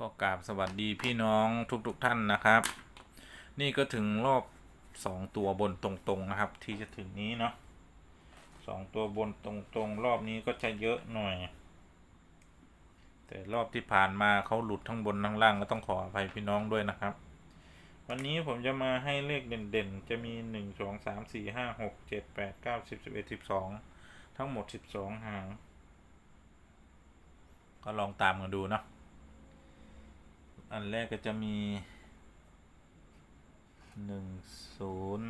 ก็กราบสวัสดีพี่น้องทุกๆทท่านนะครับ นี่ก็ถึงรอบสองตัวบนตรงๆนะครับ ที่จะถึงนี้เนาะสองตัวบนตรงๆ รอบนี้ก็จะเยอะหน่อย แต่รอบที่ผ่านมาเขาหลุดทั้งบนทั้งล่างก็ต้องขออภัยพี่น้องด้วยนะครับ วันนี้ผมจะมาให้เลขเด่นๆ จะมีหนึ่งสองสามสี่ห้าหกเจ็ดแปดเก้าสิบสิบเอ็ดสิบสองทั้งหมดสิบสองหางก็ลองตามกันดูเนาะ อันแรกก็จะมีหนึ่งศูนย์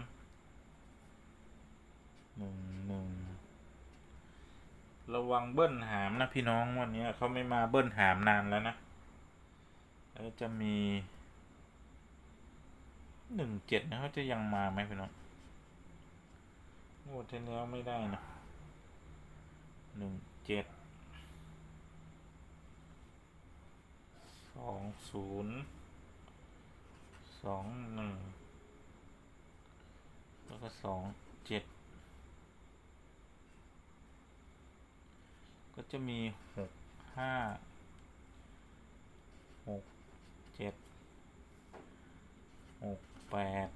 หนึ่งหนึ่งระวังเบิ้ลหามนะพี่น้องวันนี้เขาไม่มาเบิ้ลหามนานแล้วนะ แล้วจะมีหนึ่งเจ็ดนะเขาจะยังมาไหมพี่น้องงวดที่แล้วไม่ได้นะหนึ่งเจ็ด สองศูนย์สองหนึ่งแล้วก็สองเจ็ดก็จะมีหกห้าหกเจ็ดหกแปด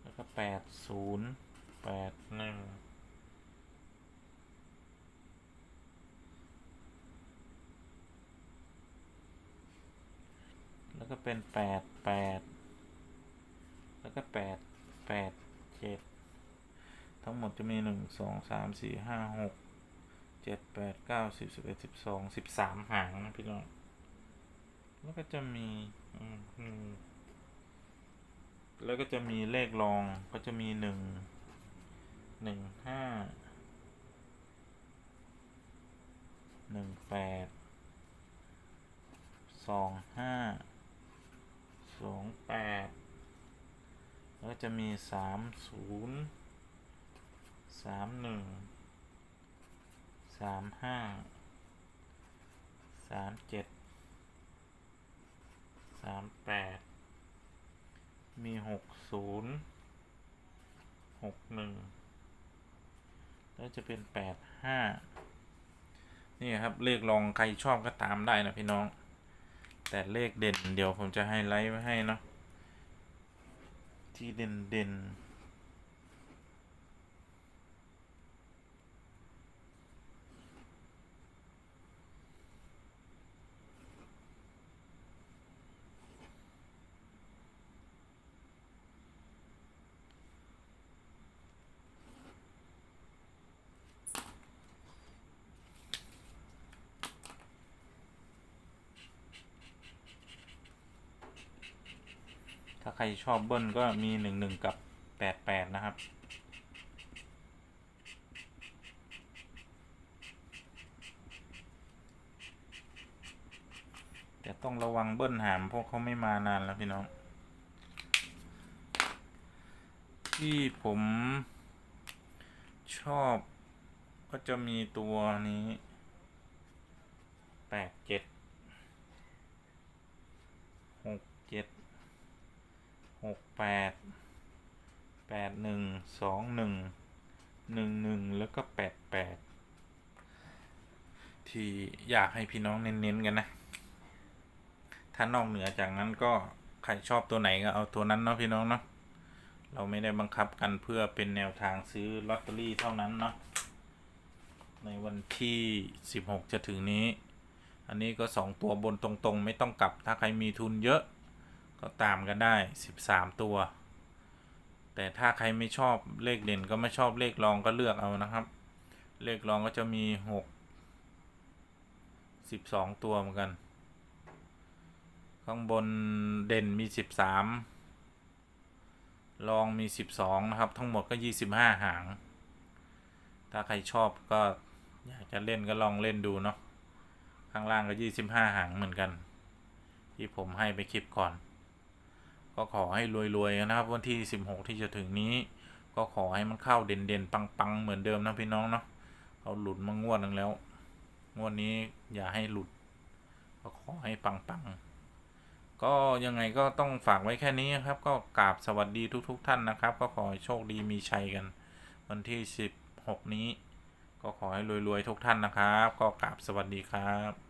แล้วก็แปดศูนย์แปดหนึ่ง แล้วก็เป็นแปดแปดแล้วก็แปดแปดเจ็ดทั้งหมดจะมีหนึ่งสองสามสี่ห้าหกเจ็ดแปดเก้าสิบสิบเอ็ดสิบสองสิบสามหางนะพี่น้อง แล้วก็จะมีแล้วก็จะมีเลขรองก็จะมีหนึ่งหนึ่งห้าหนึ่งแปดสองห้า องแปดแล้วก็จะมีสามศูนย์สามหนึ่งสามห้าสามเจ็ดสามแปดมีหกศูนย์หกหนึ่งแล้วจะเป็นแปดห้านี่ครับเลขลองใครชอบก็ตามได้นะพี่น้อง แต่เลขเด่นเดี๋ยวผมจะให้ไลท์ไว้ให้เนาะที่เด่นเด่น ใครชอบเบิ้ลก็มีหนึ่งหนึ่งกับแปดแปดนะครับ แต่ต้องระวังเบิ้ลหามพราะเขาไม่มานานแล้วพี่น้อง ที่ผมชอบก็จะมีตัวนี้แปดเจ็ดหกเจ็ดหก แปดแปดหนึ่งสองหนึ่งหนึ่งหนึ่งแล้วก็แปดแปดที่อยากให้พี่น้องเน้นๆกันนะ ถ้านอกเหนือจากนั้นก็ใครชอบตัวไหนก็เอาตัวนั้นเนาะพี่น้องเนาะ เราไม่ได้บังคับกันเพื่อเป็นแนวทางซื้อลอตเตอรี่เท่านั้นเนาะ ในวันที่ 16 จะถึงนี้ อันนี้ก็ 2 ตัวบนตรงๆ ไม่ต้องกลับ ถ้าใครมีทุนเยอะ ก็ตามกันได้ 13 ตัว แต่ถ้าใครไม่ชอบเลขเด่นก็ไม่ชอบเลขรองก็เลือกเอานะครับ เลขรองก็จะมี 6 12 ตัวเหมือนกัน ข้างบนเด่นมี 13ลองมี 12 นะครับ ทั้งหมดก็ 25 หาง ถ้าใครชอบก็อยากจะเล่นก็ลองเล่นดูเนาะข้างล่างก็ยี่สิบห้าหางเหมือนกัน ที่ผมให้ไปคลิปก่อน ก็ขอให้รวยๆนะครับ วันที่สิบหกที่จะถึงนี้ ก็ขอให้มันเข้าเด่นๆ ปังๆ เหมือนเดิมนะพี่น้องเนาะเราหลุดมางวดนึงแล้ว งวดนี้อย่าให้หลุด ก็ขอให้ปังๆ ก็ยังไงก็ต้องฝากไว้แค่นี้นะครับ ก็กราบสวัสดีทุก ๆ ท่านนะครับ ก็ขอให้โชคดีมีชัยกัน วันที่ 16 นี้ ก็ขอให้รวยๆทุกท่านนะครับ ก็กราบสวัสดีครับ